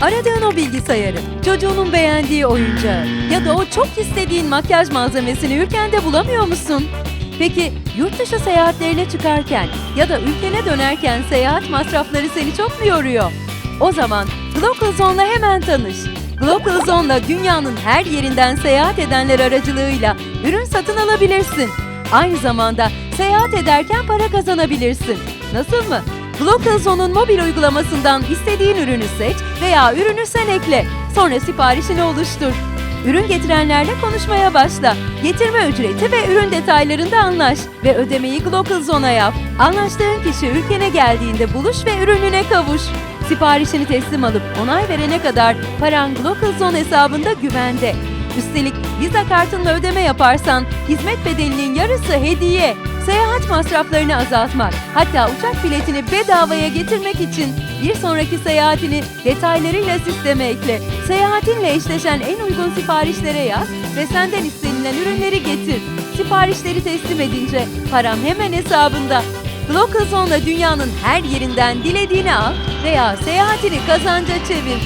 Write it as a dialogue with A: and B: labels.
A: Aradığın o bilgisayarı, çocuğunun beğendiği oyuncağı ya da o çok istediğin makyaj malzemesini ülkende bulamıyor musun? Peki yurt dışı seyahatlerine çıkarken ya da ülkene dönerken seyahat masrafları seni çok mu yoruyor? O zaman Glocal Zone'la hemen tanış. Glocal Zone'la dünyanın her yerinden seyahat edenler aracılığıyla ürün satın alabilirsin. Aynı zamanda seyahat ederken para kazanabilirsin. Nasıl mı? Glocal Zone'un mobil uygulamasından istediğin ürünü seç veya ürünü sen ekle. Sonra siparişini oluştur. Ürün getirenlerle konuşmaya başla. Getirme ücreti ve ürün detaylarında anlaş ve ödemeyi Glocal Zone'a yap. Anlaştığın kişi ülkene geldiğinde buluş ve ürününe kavuş. Siparişini teslim alıp onay verene kadar paran Glocal Zone hesabında güvende. Üstelik Visa kartınla ödeme yaparsan hizmet bedelinin yarısı hediye. Seyahat masraflarını azaltmak, hatta uçak biletini bedavaya getirmek için bir sonraki seyahatini detaylarıyla sisteme ekle. Seyahatinle eşleşen en uygun siparişlere yaz ve senden istenilen ürünleri getir. Siparişleri teslim edince param hemen hesabında. Glocal Zone'la dünyanın her yerinden dilediğini al veya seyahatini kazanca çevir.